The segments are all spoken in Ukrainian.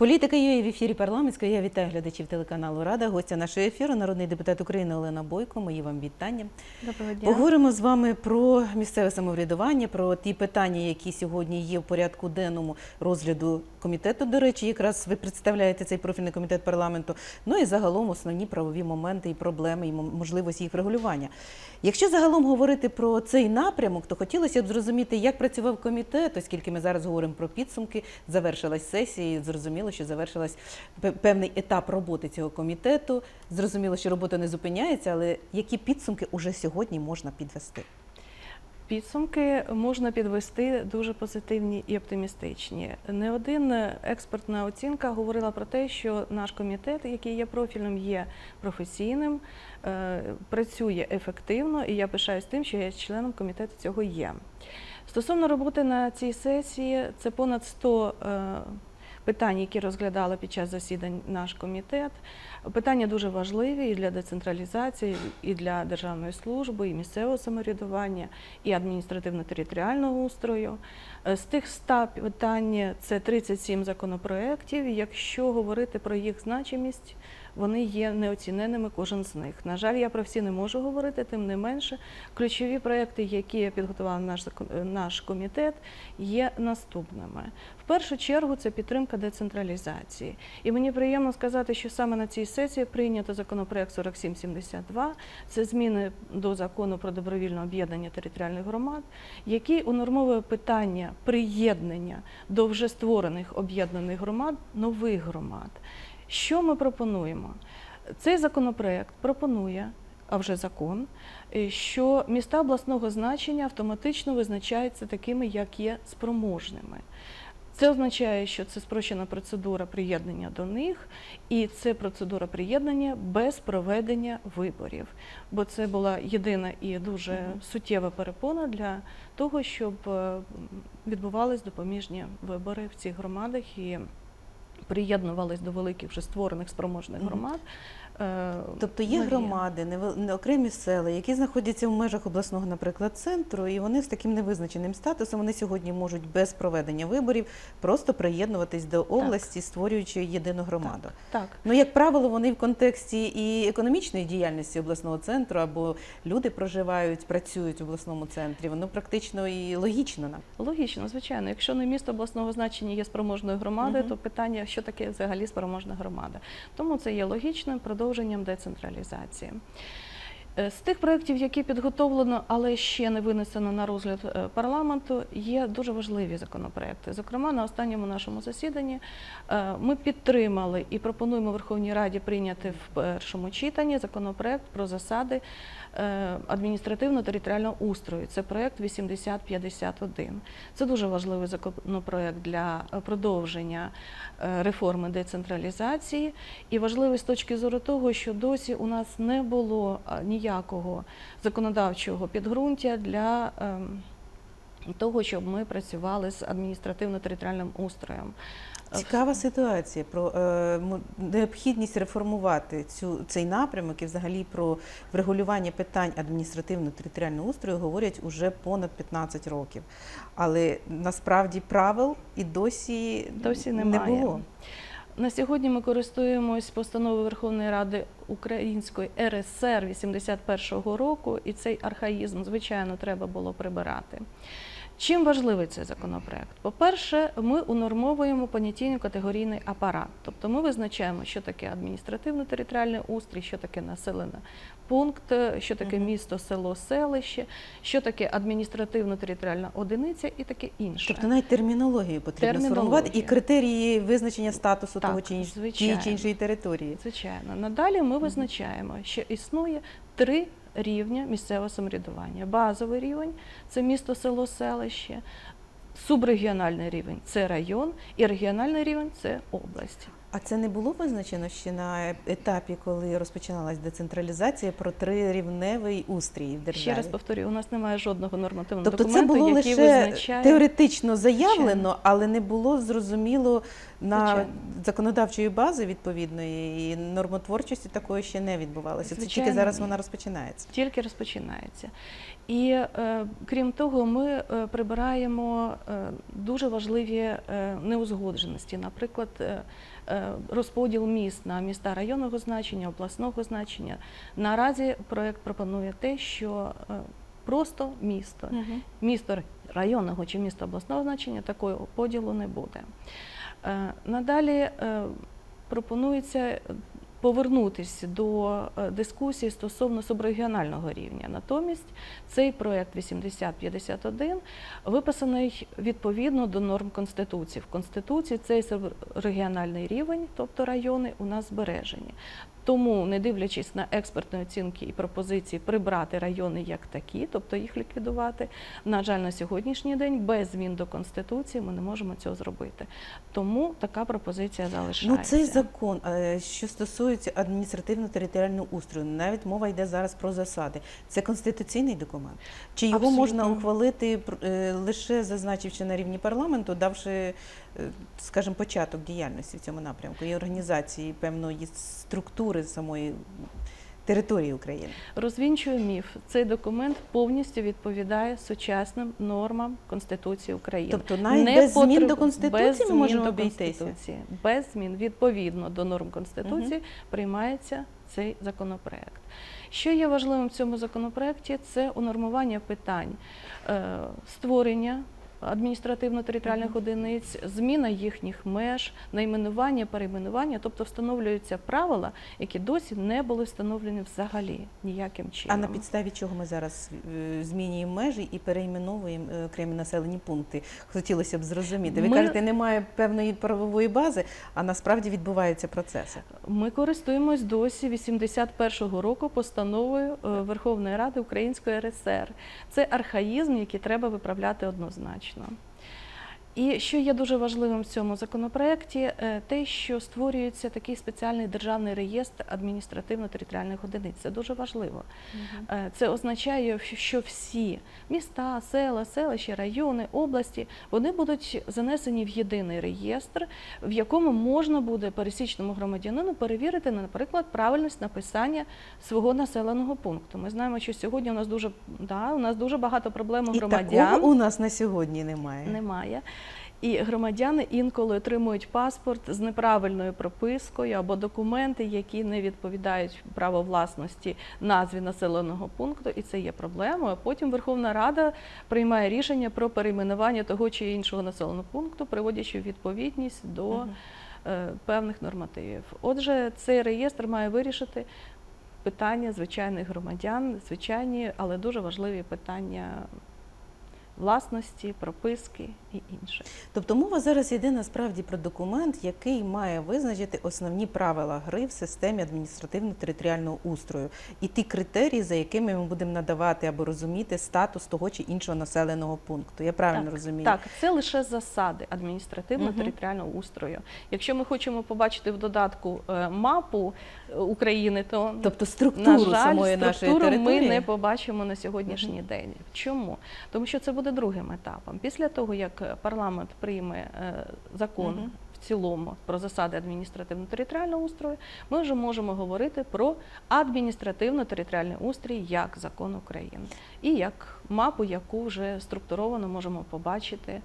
Політика є в ефірі парламентської. Я вітаю глядачів телеканалу Рада. Гостя нашого ефіру, народний депутат України Олена Бойко. Мої вам вітання. Доброго дня. Поговоримо з вами про місцеве самоврядування, про ті питання, які сьогодні є в порядку денному розгляду комітету. До речі, якраз ви представляєте цей профільний комітет парламенту. Ну і загалом основні правові моменти і проблеми, і можливості їх врегулювання. Якщо загалом говорити про цей напрямок, то хотілося б зрозуміти, як працював комітет, оскільки ми зараз говоримо про підсумки. Завершилась сесія, і зрозуміло, що завершилась певний етап роботи цього комітету. Зрозуміло, що робота не зупиняється, але які підсумки уже сьогодні можна підвести? Підсумки можна підвести дуже позитивні і оптимістичні. Не один експертна оцінка говорила про те, що наш комітет, який є профільним, є професійним, е, працює ефективно, і я пишаюсь тим, що я членом комітету цього є. Стосовно роботи на цій сесії, це понад 100 е, питань, які розглядала під час засідань наш комітет. Питання дуже важливі і для децентралізації, і для державної служби, і місцевого самоврядування, і адміністративно-територіального устрою. Е, З тих 100 питань це 37 законопроєктів. Якщо говорити про їх значимість, вони є неоціненими кожен з них. На жаль, я про всі не можу говорити, тим не менше, ключові проекти, які підготував наш наш комітет, є наступними. Першу чергу це підтримка децентралізації. І мені приємно сказати, що саме на цій сесії прийнято законопроект 4772. Це зміни до закону про добровільне об'єднання територіальних громад, який унормовує питання приєднання до вже створених об'єднаних громад нових громад. Що ми пропонуємо? Цей законопроект пропонує, а вже закон, е, що міста обласного значення автоматично визначаються такими, як є спроможними. Це означає, що це спрощена процедура приєднання до них, і це процедура приєднання без проведення виборів. Бо це була єдина і дуже суттєва перепона для того, щоб е, відбувались допоміжні вибори в цих громадах і приєднувались до великих вже створених спроможних громад. Е, Тобто є нові. громади, не окремі села, які знаходяться в межах обласного, наприклад, центру, і вони з таким невизначеним статусом вони сьогодні можуть без проведення виборів просто приєднуватись до області, створюючи єдину громаду. Так. Ну, як правило, вони в контексті і економічної діяльності обласного центру, або люди проживають, працюють в обласному центрі. Воно практично і логічно нам. Логічно, звичайно. Якщо не місто обласного значення є спроможною громадою, Мгм. то питання, що таке взагалі спроможна громада. Тому це є логічним продовженням децентралізації. Е, З тих проєктів, які підготовлено, але ще не винесено на розгляд е, парламенту, є дуже важливі законопроекти. Зокрема, на останньому нашому засіданні е, ми підтримали і пропонуємо Верховній Раді прийняти в першому читанні законопроект про засади адміністративно-територіального устрою. Це проект 8051. Це дуже важливий законопроект для е, продовження е, реформи децентралізації і важливий з точки зору того, що досі у нас не було е, ніякого законодавчого підґрунтя для ем, того, щоб ми працювали з адміністративно-територіальним устроєм. Цікава ситуація про е, необхідність реформувати цю цей напрямок і взагалі про врегулювання питань адміністративно-територіального устрою говорять уже понад 15 років. Але насправді правил і досі, Досі не було. На сьогодні ми користуємось постановою Верховної Ради Української РСР 81-го року, і цей архаїзм, звичайно, треба було прибирати. Чим важливий цей законопроект? По-перше, ми унормовуємо понятійно-категорійний апарат, тобто ми визначаємо, що таке адміністративно-територіальний устрій, що таке населений пункт, що таке місто, село, селище, що таке адміністративно-територіальна одиниця і таке інше. Тобто навіть термінологію потрібно Термінологія. сформувати і критерії визначення статусу Так, того чи інш- тієї чи іншої території. Звичайно, надалі ми визначаємо, що існує три рівня місцевого самоврядування. Базовий рівень це місто, село, селище, субрегіональний рівень це район, і регіональний рівень це область. А це не було визначено ще на етапі, коли розпочиналась децентралізація про трирівневий устрій в державі? Ще раз повторюю, у нас немає жодного нормативного Тобто це документу, було який лише визначає теоретично заявлено, Звичайно. але не було зрозуміло на Звичайно. законодавчої бази відповідної і нормотворчості такої ще не відбувалося. Це тільки зараз ні. вона розпочинається. тільки розпочинається. І е, крім того, ми е, прибираємо е, дуже важливі е, неузгодженості, наприклад, розподіл міст на міста районного значення, обласного значення. Наразі проект пропонує те, що е, просто місто, місто районного чи місто обласного значення такого поділу не буде. Е, Надалі е, пропонується повернутися до е, дискусії стосовно субрегіонального рівня. Натомість цей проект 8051 виписаний відповідно до норм Конституції. В Конституції цей субрегіональний рівень, тобто райони, у нас збережені. Тому, не дивлячись на експертні оцінки і пропозиції прибрати райони як такі, тобто їх ліквідувати, на жаль, на сьогоднішній день без змін до конституції ми не можемо цього зробити. Тому така пропозиція Ну, цей закон, е, що стосується адміністративно-територіального устрою, навіть мова йде зараз про засади. Це конституційний документ? Чи його Абсолютно. можна ухвалити е, лише зазначивши на рівні парламенту, давши, скажімо, початок діяльності в цьому напрямку і організації певної структури самої території України? Розвінчую міф. Цей документ повністю відповідає сучасним нормам Конституції України. Тобто навіть без змін до Конституції без ми змін можемо до? Конституції. Без змін відповідно до норм Конституції приймається цей законопроект. Що є важливим в цьому законопроекті, це унормування питань е, створення адміністративно-територіальних одиниць, зміна їхніх меж, найменування, перейменування, тобто встановлюються правила, які досі не були встановлені взагалі ніяким чином. А на підставі чого ми зараз е, змінюємо межі і перейменовуємо е, окремі населені пункти? Хотілося б зрозуміти. Ви Ми- кажете, немає певної правової бази, а насправді відбуваються процеси. Ми користуємось досі 81-го року постановою е, Верховної Ради Української РСР. Це архаїзм, який треба виправляти однозначно смачно. І що є дуже важливим в цьому законопроекті, е, те, що створюється такий спеціальний державний реєстр адміністративно-територіальних одиниць. Це дуже важливо. Е, Це означає, що всі міста, села, селища, райони, області вони будуть занесені в єдиний реєстр, в якому можна буде пересічному громадянину перевірити, наприклад, правильність написання свого населеного пункту. Ми знаємо, що сьогодні у нас дуже да, у нас дуже багато проблем у І громадян. такого у нас на сьогодні немає. Немає. І громадяни інколи отримують паспорт з неправильною пропискою або документи, які не відповідають право власності назві населеного пункту, і це є проблемою. А Потім Верховна Рада приймає рішення про перейменування того чи іншого населеного пункту, приводячи відповідність до е, певних нормативів. Отже, цей реєстр має вирішити питання звичайних громадян, звичайні, але дуже важливі питання власності, прописки і інше. Тобто мова зараз йде насправді про документ, який має визначити основні правила гри в системі адміністративно-територіального устрою і ті критерії, за якими ми будемо надавати або розуміти статус того чи іншого населеного пункту. Я правильно так, розумію? Так, це лише засади адміністративно-територіального устрою. Якщо ми хочемо побачити в додатку е, мапу е, України, то Тобто на структуру жаль, самої нашої території ми не побачимо на сьогоднішній день. Чому? Тому що це буде другим етапом. Після того, як парламент прийме е, закон угу. в цілому про засади адміністративно-територіального устрою, ми вже можемо говорити про адміністративно-територіальний устрій як закон України і як мапу, яку вже структуровано можемо побачити.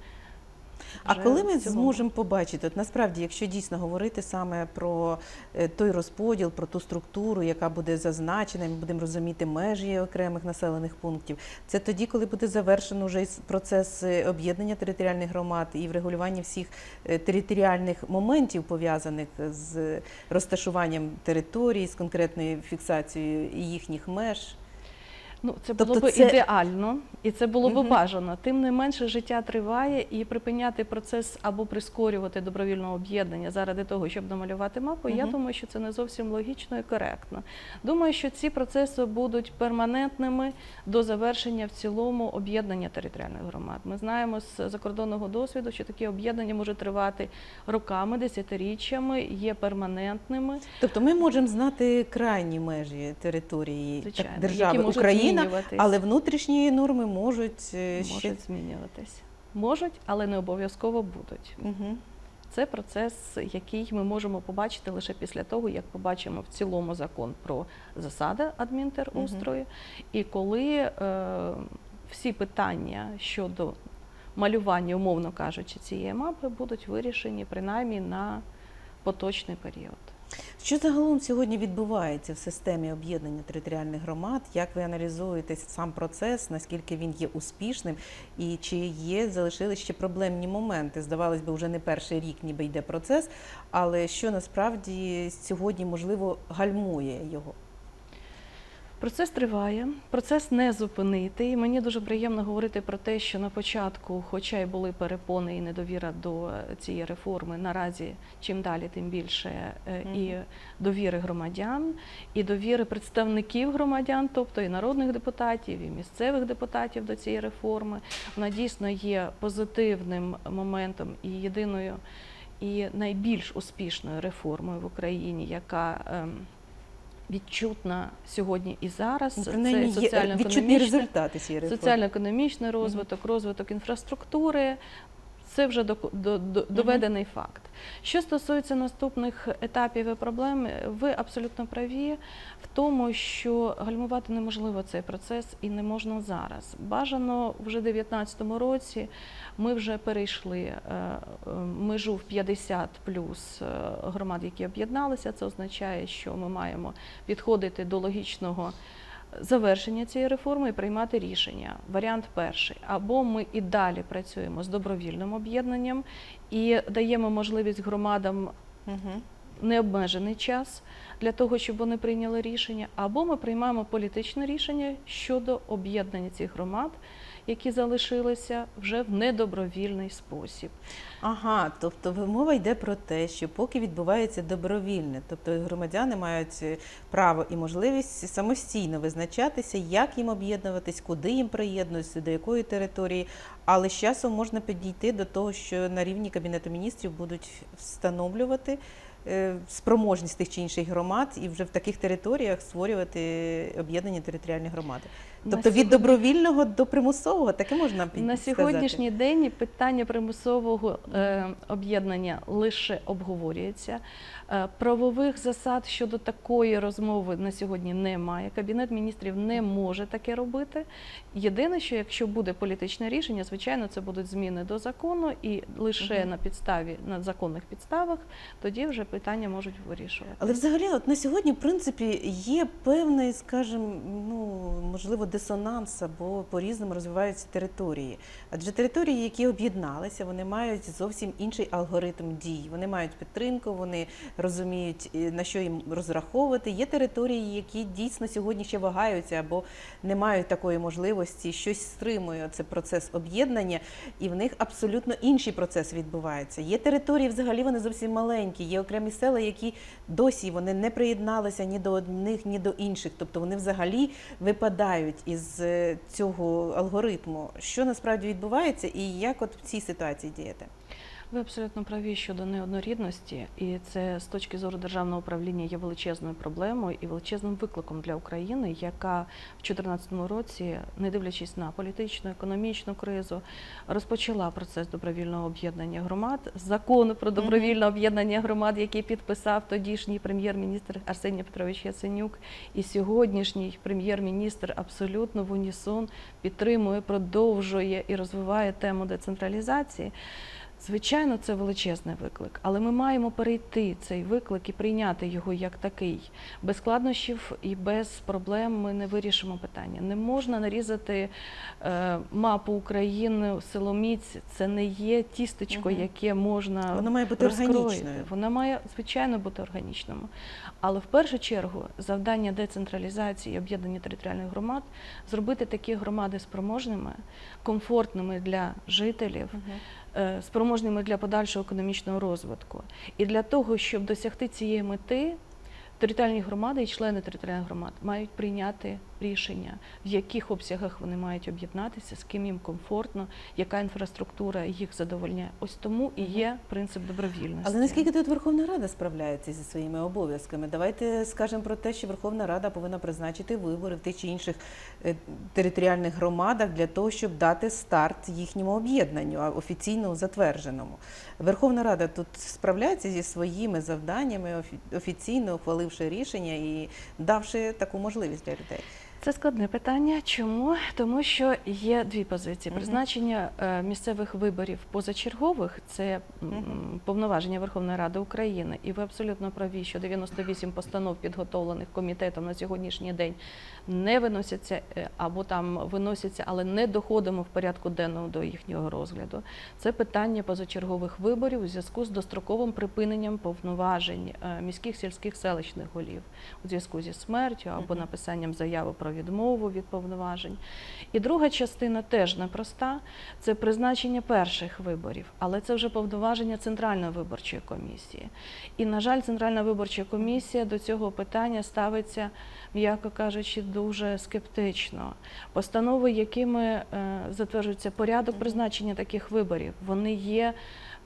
А коли ми зможемо побачити, от насправді, якщо дійсно говорити саме про е, той розподіл, про ту структуру, яка буде зазначена, ми будемо розуміти межі окремих населених пунктів, це тоді, коли буде завершено вже процес е, об'єднання територіальних громад і врегулювання всіх е, територіальних моментів, пов'язаних з розташуванням територій, з конкретною фіксацією їхніх меж. Ну, це Тобто було б це- ідеально і це було б Мгм. бажано. Тим не менше, життя триває і припиняти процес або прискорювати добровільне об'єднання заради того, щоб намалювати мапу. Я думаю, що це не зовсім логічно і коректно. Думаю, що ці процеси будуть перманентними до завершення в цілому об'єднання територіальних громад. Ми знаємо з закордонного досвіду, що такі об'єднання можуть тривати роками, десятиріччями, є перманентними. Тобто ми можемо знати крайні межі території так, держави які можуть Україна, змінюватись. але внутрішні норми можуть е, ще можуть змінюватись. Можуть, але не обов'язково будуть. Угу. Це процес, який ми можемо побачити лише після того, як побачимо в цілому закон про засади адмінтерустрою, і коли е, всі питання щодо малювання, умовно кажучи, цієї мапи будуть вирішені принаймні на поточний період. Що загалом сьогодні відбувається в системі об'єднання територіальних громад? Як ви аналізуєте сам процес, наскільки він є успішним, і чи є залишились ще проблемні моменти? Здавалось би, вже не перший рік, ніби йде процес, але що насправді сьогодні можливо гальмує його? Процес триває, процес не зупинити. І мені дуже приємно говорити про те, що на початку, хоча й були перепони і недовіра до цієї реформи, наразі чим далі, тим більше е, і довіри громадян, і довіри представників громадян, тобто і народних депутатів, і місцевих депутатів до цієї реформи. Вона дійсно є позитивним моментом і єдиною і найбільш успішною реформою в Україні, яка ем, відчутна сьогодні і зараз. Ну, Це принаймні є відчутні соціально-економічна результати цієї реформи. соціально-економічний розвиток, розвиток інфраструктури. Це вже до- до- доведений факт. Що стосується наступних етапів і проблем, ви абсолютно праві в тому, що гальмувати неможливо цей процес і не можна зараз. Бажано вже в 2019 році ми вже перейшли е, межу в 50 плюс е, громад, які об'єдналися. Це означає, що ми маємо підходити до логічного завершення цієї реформи і приймати рішення. Варіант перший. Або ми і далі працюємо з добровільним об'єднанням і даємо можливість громадам Угу. необмежений час для того, щоб вони прийняли рішення, або ми приймаємо політичне рішення щодо об'єднання цих громад, які залишилися вже в недобровільний спосіб. Ага, тобто мова йде про те, що поки відбувається добровільне, тобто громадяни мають е, право і можливість самостійно визначатися, як їм об'єднуватись, куди їм приєднуватися, до якої території. Але з часом можна підійти до того, що на рівні кабінету міністрів будуть встановлювати е, спроможність тих чи інших громад і вже в таких територіях створювати об'єднані територіальні громади. Тобто від добровільного до примусового таке можна під- На сьогоднішній день питання примусового е, об'єднання лише обговорюється. Е, правових засад щодо такої розмови на сьогодні немає. Кабінет міністрів не може таке робити. Єдине, що якщо буде політичне рішення, звичайно, це будуть зміни до закону, і лише Мгм. на підставі на законних підставах тоді вже питання можуть вирішувати. Але взагалі, от на сьогодні, в принципі, є певний, скажімо, ну можливо, дисонанс або по-різному розвиваються території. Адже території, які об'єдналися, вони мають зовсім інший алгоритм дій. Вони мають підтримку, вони розуміють е, на що їм розраховувати. Є території, які дійсно сьогодні ще вагаються або не мають такої можливості, щось стримує це процес об'єднання, і в них абсолютно інший процес відбувається. Є території, взагалі вони зовсім маленькі. Є окремі села, які досі вони не приєдналися ні до одних, ні до інших. Тобто вони взагалі випадають із е, цього алгоритму. Що насправді відбувається, і як от в цій ситуації діяти? Ви абсолютно праві щодо неоднорідності, і це з точки зору державного управління є величезною проблемою і величезним викликом для України, яка в 2014 році, не дивлячись на політичну, економічну кризу, розпочала процес добровільного об'єднання громад. Закон про добровільне об'єднання громад, який підписав тодішній прем'єр-міністр Арсеній Петрович Яценюк, і сьогоднішній прем'єр-міністр абсолютно в унісон підтримує, продовжує і розвиває тему децентралізації. Звичайно, це величезний виклик, але ми маємо перейти цей виклик і прийняти його як такий. Без складнощів і без проблем ми не вирішимо питання. Не можна нарізати е, мапу України силоміць. Це не є тістечко, Мгм. яке можна Воно має бути розкроїти. органічною. Вона має звичайно бути органічною. Але в першу чергу завдання децентралізації і об'єднання територіальних громад зробити такі громади спроможними, комфортними для жителів, е, спроможними для подальшого економічного розвитку. І для того, щоб досягти цієї мети, територіальні громади і члени територіальних громад мають прийняти рішення, в яких обсягах вони мають об'єднатися, з ким їм комфортно, яка інфраструктура їх задовольняє. Ось тому і є принцип добровільності. Але наскільки тут Верховна Рада справляється зі своїми обов'язками? Давайте скажемо про те, що Верховна Рада повинна призначити вибори в тих чи інших е, територіальних громадах для того, щоб дати старт їхньому об'єднанню, офіційно затвердженому. Верховна Рада тут справляється зі своїми завданнями, офіційно ухваливши рішення і давши таку можливість для людей. Це складне питання. Чому? Тому що є дві позиції: призначення е, місцевих виборів позачергових це повноваження Верховної Ради України, і ви абсолютно праві, що 98 постанов, підготовлених комітетом на сьогоднішній день, не виносяться е, або там виносяться, але не доходимо в порядку денному до їхнього розгляду. Це питання позачергових виборів у зв'язку з достроковим припиненням повноважень е, міських сільських селищних голів у зв'язку зі смертю або написанням заяви про відмову від повноважень. І друга частина теж непроста це призначення перших виборів, але це вже повноваження Центральної виборчої комісії. І, на жаль, Центральна виборча комісія до цього питання ставиться, м'яко кажучи, дуже скептично. Постанови, якими е, затверджується порядок призначення таких виборів, вони є.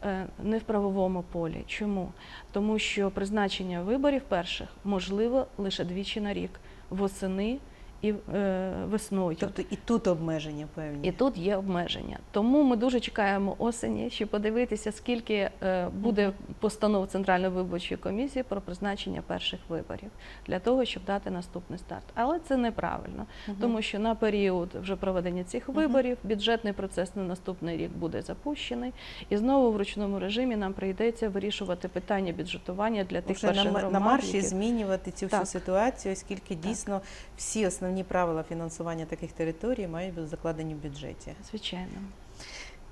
е, Не в правовому полі. Чому? Тому що призначення виборів перших можливо лише двічі на рік восени і е, весною. Тобто і тут обмеження певні. І тут є обмеження. Тому ми дуже чекаємо осені, щоб подивитися, скільки е, буде постанов Центральної виборчої комісії про призначення перших виборів для того, щоб дати наступний старт. Але це неправильно, Мгм. тому що на період вже проведення цих виборів бюджетний процес на наступний рік буде запущений, і знову в ручному режимі нам прийдеться вирішувати питання бюджетування для тих на, перших ма- громад, на марші які- змінювати цю всю ситуацію, оскільки дійсно всі основні правила фінансування таких територій мають бути закладені в бюджеті. звичайно.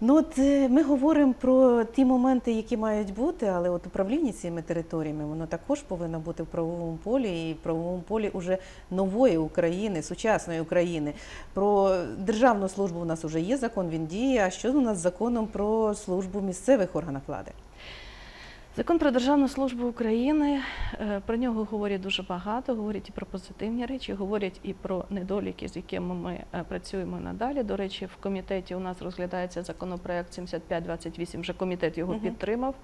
Ну от е, ми говоримо про ті моменти, які мають бути, але от управління цими територіями воно також повинно бути в правовому полі і в правовому полі уже нової України, сучасної України. Про державну службу у нас вже є закон, він діє. А що у нас з законом про службу місцевих органах влади? Закон про державну службу України е, про нього говорять дуже багато. Говорять і про позитивні речі, говорять і про недоліки, з якими ми е, працюємо надалі. До речі, в комітеті у нас розглядається законопроект 7528, Вже комітет його Мгм. підтримав.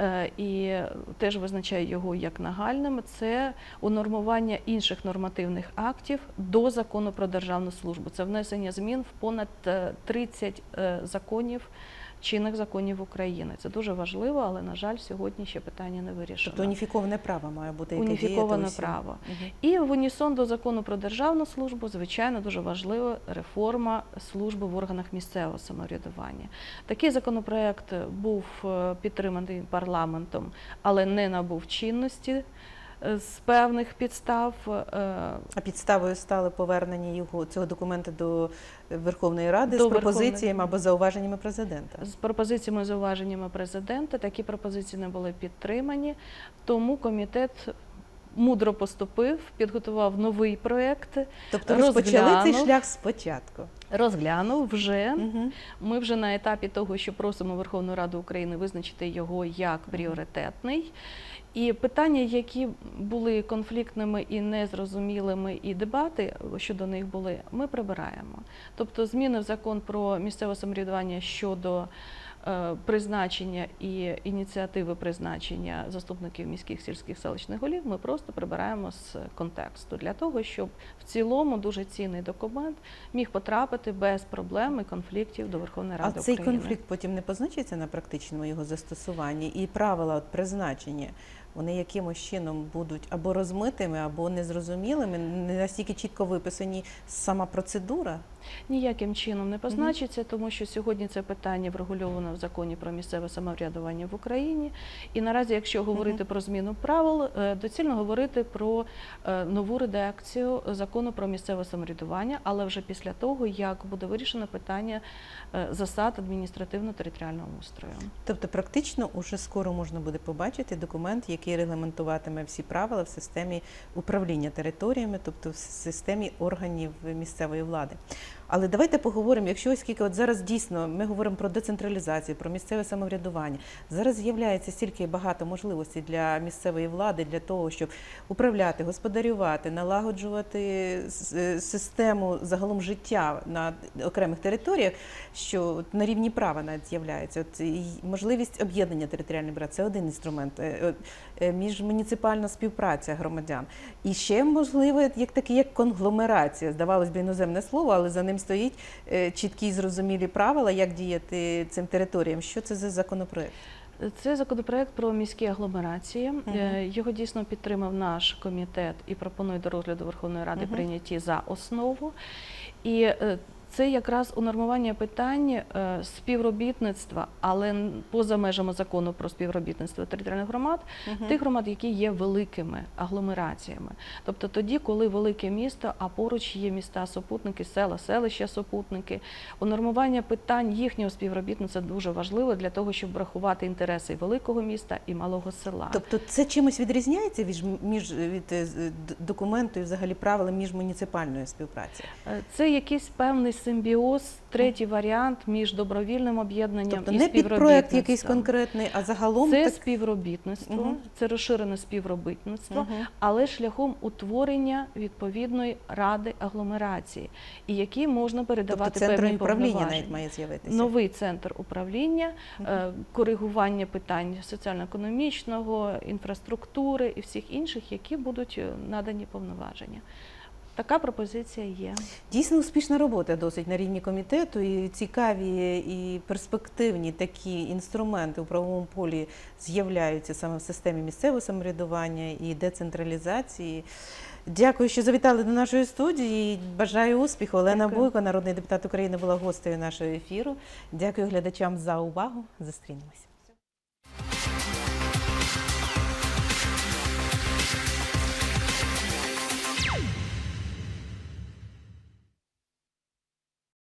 Е, І теж визначає його як нагальним. Це унормування інших нормативних актів до закону про державну службу. Це внесення змін в понад е, 30 е, законів чинних законів України. Це дуже важливо, але на жаль, сьогодні ще питання не вирішено. Тобто уніфіковане право має бути яке Уніфіковане усім. право. І в унісон до закону про державну службу, звичайно, дуже важлива реформа служби в органах місцевого самоврядування. Такий законопроект був е, підтриманий парламентом, але не набув чинності з певних підстав. Е, А підставою стали повернення його цього документа до Верховної Ради До з пропозиціями Верховної- або зауваженнями президента. З пропозиціями зауваженнями президента такі пропозиції не були підтримані, тому комітет мудро поступив, підготував новий проект, Тобто розпочали цей шлях спочатку. розглянув вже. Мгм. Ми вже на етапі того, що просимо Верховну Раду України визначити його як пріоритетний. І питання, які були конфліктними і незрозумілими, і дебати щодо них були, ми прибираємо. Тобто зміни в закон про місцеве самоврядування щодо е, призначення і ініціативи призначення заступників міських сільських селищних голів ми просто прибираємо з контексту для того, щоб в цілому дуже цінний документ міг потрапити без проблем і конфліктів до Верховної А Ради цей України. конфлікт потім не позначиться на практичному його застосуванні і правила от призначення вони якимось чином будуть або розмитими, або незрозумілими, не настільки чітко виписані сама процедура. Ніяким чином не позначиться, тому що сьогодні це питання врегульовано в законі про місцеве самоврядування в Україні. І наразі, якщо говорити про зміну правил, е, доцільно говорити про е, нову редакцію закону про місцеве самоврядування, але вже після того, як буде вирішено питання е, засад адміністративно-територіального устрою. Тобто, практично уже скоро можна буде побачити документ, який регламентуватиме всі правила в системі управління територіями, тобто в системі органів місцевої влади. Але давайте поговоримо, якщо оскільки от зараз дійсно ми говоримо про децентралізацію, про місцеве самоврядування, зараз з'являється стільки багато можливостей для місцевої влади для того, щоб управляти, господарювати, налагоджувати е, систему загалом життя на окремих територіях, що на рівні права навіть з'являється. От можливість об'єднання територіальних брат це один інструмент. Е, е, Міжмуніципальна співпраця громадян. І ще можливо, як таке, як конгломерація. Здавалось би, іноземне слово, але за ним стоїть е, чіткі і зрозумілі правила, як діяти цим територіям. Що це за законопроект? Це законопроект про міські агломерації. Uh -huh. Його дійсно підтримав наш комітет і пропонує до розгляду Верховної Ради Мгм. прийняті за основу. І е, це якраз унормування питань е, співробітництва, але поза межами закону про співробітництво територіальних громад, тих громад, які є великими агломераціями. Тобто тоді, коли велике місто, а поруч є міста супутники, села, селища супутники, унормування питань їхнього співробітництва дуже важливо для того, щоб врахувати інтереси великого міста і малого села. Тобто це чимось відрізняється від, між, від е, документу і взагалі правилам міжмуніципальної співпраці? Е, Це якийсь певний симбіоз, третій варіант між добровільним об'єднанням Тобто і не під проект якийсь конкретний, а загалом Це так... співробітництво, Мгм. це розширене співробітництво, Мгм. але шляхом утворення відповідної ради агломерації, і які можна передавати Тобто центр певні управління навіть має з'явитися. Новий центр управління, е, коригування питань соціально-економічного, інфраструктури і всіх інших, які будуть е, надані повноваження. Така пропозиція є. Дійсно успішна робота досить на рівні комітету, і цікаві і перспективні такі інструменти у правовому полі з'являються саме в системі місцевого самоврядування і децентралізації. Дякую, що завітали до нашої студії. Бажаю успіху. Олена Дякую. Бойко, народний депутат України, була гостею нашого ефіру. Дякую глядачам за увагу. Зустрінемось.